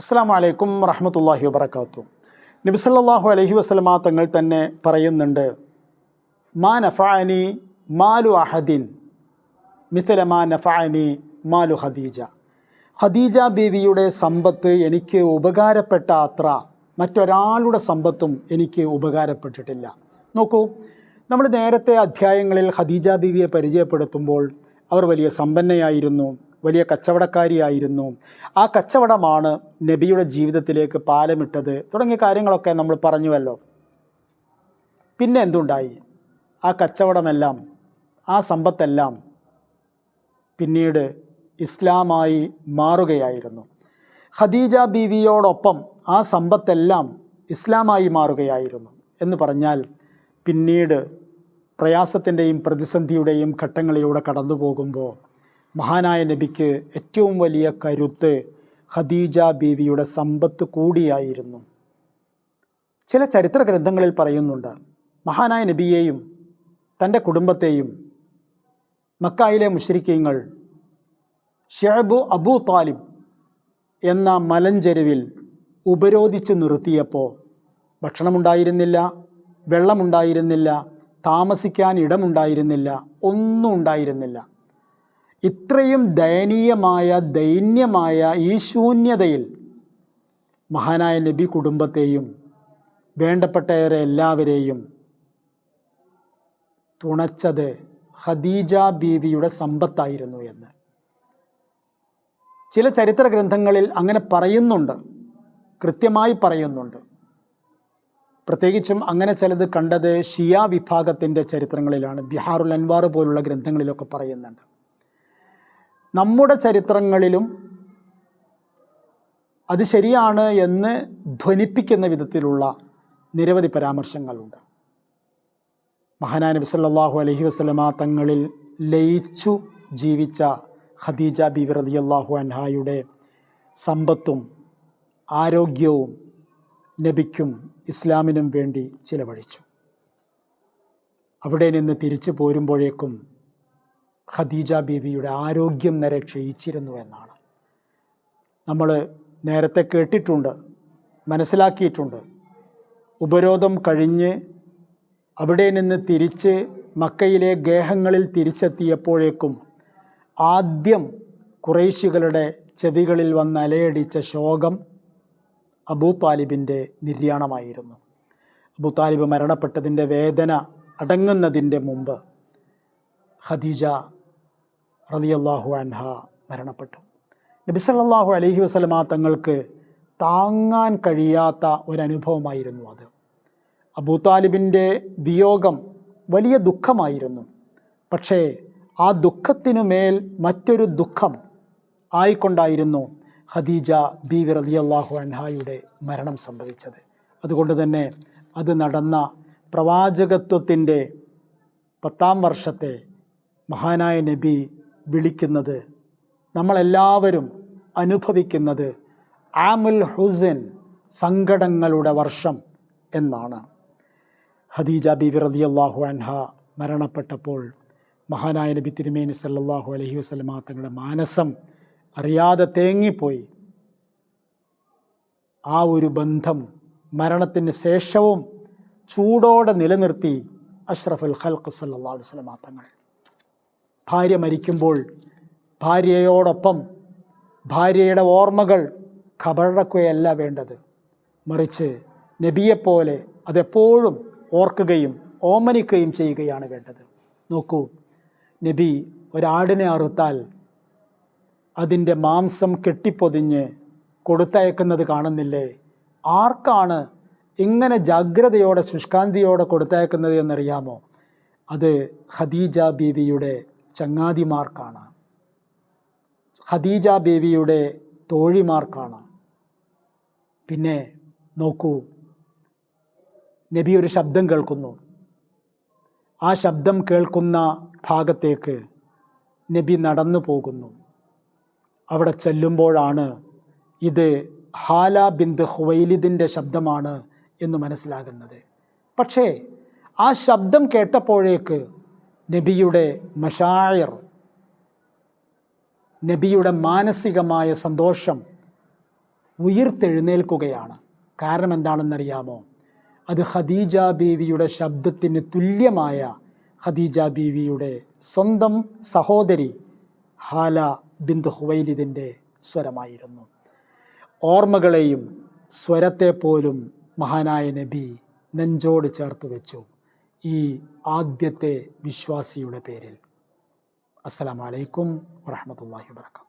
അസ്സാം വലൈക്കും വറഹമത്തല്ലാഹി വബർക്കാത്തു നബിസല്ലാഹു അലഹി വസ്ലമ തങ്ങൾ തന്നെ പറയുന്നുണ്ട് മാ നഫാനി മാലു അഹദിൻ മിഥല മാ നഫാനി മാലു ഖദീജ. ഖദീജ ബീവിയുടെ സമ്പത്ത് എനിക്ക് ഉപകാരപ്പെട്ട അത്ര മറ്റൊരാളുടെ സമ്പത്തും എനിക്ക് ഉപകാരപ്പെട്ടിട്ടില്ല. നോക്കൂ നമ്മൾ നേരത്തെ അധ്യായങ്ങളിൽ ഖദീജ ബീവിയെ പരിചയപ്പെടുത്തുമ്പോൾ അവർ വലിയ സമ്പന്നയായിരുന്നു. വലിയ കച്ചവടക്കാരിയായിരുന്നു. ആ കച്ചവടമാണ് നബിയുടെ ജീവിതത്തിലേക്ക് പാലമിട്ടത്. തുടങ്ങിയ കാര്യങ്ങളൊക്കെ നമ്മൾ പറഞ്ഞുവല്ലോ. പിന്നെ എന്തുണ്ടായി? ആ കച്ചവടമെല്ലാം ആ സമ്പത്തെല്ലാം പിന്നീട് ഇസ്ലാമായി മാറുകയായിരുന്നു. ഖദീജ ബീവിയോടൊപ്പം ആ സമ്പത്തെല്ലാം ഇസ്ലാമായി മാറുകയായിരുന്നു എന്ന് പറഞ്ഞാൽ പിന്നീട് പ്രയാസത്തിന്റെയും പ്രതിസന്ധിയുടെയും ഘട്ടങ്ങളിലൂടെ കടന്നു പോകുമ്പോൾ മഹാനായ നബിക്ക് ഏറ്റവും വലിയ കരുത്ത് ഖദീജ ബീവിയുടെ സമ്പത്ത് കൂടിയായിരുന്നു. ചില ചരിത്ര ഗ്രന്ഥങ്ങളിൽ പറയുന്നുണ്ട് മഹാനായ നബിയെയും തന്റെ കുടുംബത്തെയും മക്കായിലെ മുഷരിക്കീങ്ങൾ ഷെഹബു അബു താലിബ് എന്ന മലഞ്ചെരുവിൽ ഉപരോധിച്ച് നിർത്തിയപ്പോൾ ഭക്ഷണമുണ്ടായിരുന്നില്ല വെള്ളമുണ്ടായിരുന്നില്ല താമസിക്കാൻ ഇടമുണ്ടായിരുന്നില്ല ഒന്നും ഉണ്ടായിരുന്നില്ല. ഇത്രയും ദയനീയമായ ദൈന്യമായ ഈ ശൂന്യതയിൽ മഹാനായ നബി കുടുംബത്തെയും വേണ്ടപ്പെട്ടവരെ എല്ലാവരെയും തുണച്ചത് ഖദീജ ബീവിയുടെ സമ്പത്തായിരുന്നു എന്ന്. ചില ചരിത്ര ഗ്രന്ഥങ്ങളിൽ അങ്ങനെ പറയുന്നുണ്ട് കൃത്യമായി പറയുന്നുണ്ട്. പ്രത്യേകിച്ചും അങ്ങനെ ചിലത് കണ്ടത് ഷിയ വിഭാഗത്തിന്റെ ചരിത്രങ്ങളിലാണ് ബിഹാറുൽ അൻവാർ പോലുള്ള ഗ്രന്ഥങ്ങളിലൊക്കെ പറയുന്നുണ്ട്. നമ്മുടെ ചരിത്രങ്ങളിലും അത് ശരിയാണ് എന്ന് ധ്വനിപ്പിക്കുന്ന വിധത്തിലുള്ള നിരവധി പരാമർശങ്ങളുണ്ട്. മഹാനാ നബി സല്ലല്ലാഹു അലൈഹി വസല്ലമ തങ്ങളിൽ ലയിച്ചു ജീവിച്ച ഖദീജ ബിവി റളിയല്ലാഹു അൻഹായുടെ സമ്പത്തും ആരോഗ്യവും നബിക്കും ഇസ്ലാമിനും വേണ്ടി ചിലവഴിച്ചു. അവിടെ നിന്ന് തിരിച്ചു പോരുമ്പോഴേക്കും ഖദീജ ബീവിയുടെ ആരോഗ്യം നേരെ ക്ഷയിച്ചിരുന്നു എന്നാണ്. നമ്മൾ നേരത്തെ കേട്ടിട്ടുണ്ട് മനസ്സിലാക്കിയിട്ടുണ്ട്. ഉപരോധം കഴിഞ്ഞ് അവിടെ നിന്ന് തിരിച്ച് മക്കയിലെ ഗേഹങ്ങളിൽ തിരിച്ചെത്തിയപ്പോഴേക്കും ആദ്യം കുറേശികളുടെ ചെവികളിൽ വന്ന് അലയടിച്ച ശോകം അബൂ താലിബിന്റെ നിര്യാണമായിരുന്നു. അബൂ താലിബ് മരണപ്പെട്ടതിന്റെ വേദന അടങ്ങുന്നതിന്റെ മുമ്പ് ഖദീജ റളിയല്ലാഹു അൻഹ മരണപ്പെട്ടു. നബി സല്ലല്ലാഹു അലൈഹി വസല്ലമ തങ്ങൾക്ക് താങ്ങാൻ കഴിയാത്ത ഒരനുഭവമായിരുന്നു അത്. അബൂ താലിബിന്റെ വിയോഗം വലിയ ദുഃഖമായിരുന്നു. പക്ഷേ ആ ദുഃഖത്തിനു മേൽ മറ്റൊരു ദുഃഖം ആയിക്കൊണ്ടായിരുന്നു ഖദീജ ബീവി റളിയല്ലാഹു അൻഹായുടെ മരണം സംഭവിച്ചത്. അതുകൊണ്ട് തന്നെ അത് നടന്ന പ്രവാചകത്വത്തിന്റെ പത്താം വർഷത്തെ മഹാനായ നബി വിളിക്കുന്നത് നമ്മളെല്ലാവരും അനുഭവിക്കുന്നത് ആമുൽ ഹുസൻ സങ്കടങ്ങളുടെ വർഷം എന്നാണ്. ഹദീജ ബി ബീവി അള്ളാഹു അൻഹ മരണപ്പെട്ടപ്പോൾ മഹാനായ നബി തിരുമേനി സല്ലാഹു അലഹി വസ്ലമ തങ്ങളുടെ മാനസം അറിയാതെ തേങ്ങിപ്പോയി. ആ ഒരു ബന്ധം മരണത്തിന് ശേഷവും ചൂടോടെ നിലനിർത്തി അഷ്റഫുൽ ഖൽഖ് സല്ലാ അലൈഹി വസല്ലമ തങ്ങൾ ഭാര്യ മരിക്കുമ്പോൾ ഭാര്യയോടൊപ്പം ഭാര്യയുടെ ഓർമ്മകൾ ഖബറക്കുകയല്ല വേണ്ടത്. മറിച്ച് നബിയെപ്പോലെ അതെപ്പോഴും ഓർക്കുകയും ഓമനിക്കുകയും ചെയ്യുകയാണ് വേണ്ടത്. നോക്കൂ നബി ഒരാടിനെ അറുത്താൽ അതിന്റെ മാംസം കെട്ടിപ്പൊതിഞ്ഞ് കൊടുത്തയക്കുന്നത് കാണുന്നില്ലേ? ആർക്കാണ് ഇങ്ങനെ ജാഗ്രതയോടെ ശുഷ്കാന്തിയോടെ കൊടുത്തയക്കുന്നത് എന്നറിയാമോ? അത് ഖദീജ ബീവിയുടെ ചങ്ങാതിമാർക്കാണ്. ഖദീജ ബീവിയുടെ തോഴിമാർക്കാണ്. പിന്നെ നോക്കൂ നബി ഒരു ശബ്ദം കേൾക്കുന്നു. ആ ശബ്ദം കേൾക്കുന്ന ഭാഗത്തേക്ക് നബി നടന്നു പോകുന്നു. അവിടെ ചെല്ലുമ്പോഴാണ് ഇത് ഹാല ബിന്ദ് ഹുവൈലിദിന്റെ ശബ്ദമാണ് എന്ന് മനസ്സിലാകുന്നത്. പക്ഷേ ആ ശബ്ദം കേട്ടപ്പോഴേക്ക് നബിയുടെ മഷായർ നബിയുടെ മാനസികമായ സന്തോഷം ഉയർത്തെഴുന്നേൽക്കുകയാണ്. കാരണം എന്താണെന്നറിയാമോ? അത് ഖദീജ ബീവിയുടെ ശബ്ദത്തിന് തുല്യമായ ഖദീജ ബീവിയുടെ സ്വന്തം സഹോദരി ഹാല ബിന്ദു ഹുവൈലിദിന്റെ സ്വരമായിരുന്നു. ഓർമ്മകളെയും സ്വരത്തെ പോലും മഹാനായ നബി നെഞ്ചോട് ചേർത്ത് വെച്ചു. ഈ ആദ്യത്തെ വിശ്വാസിയുടെ പേരിൽ. അസ്സാം വലൈക്കും വാഹമത്തല്ലാഹി വാബർക്കാത്തു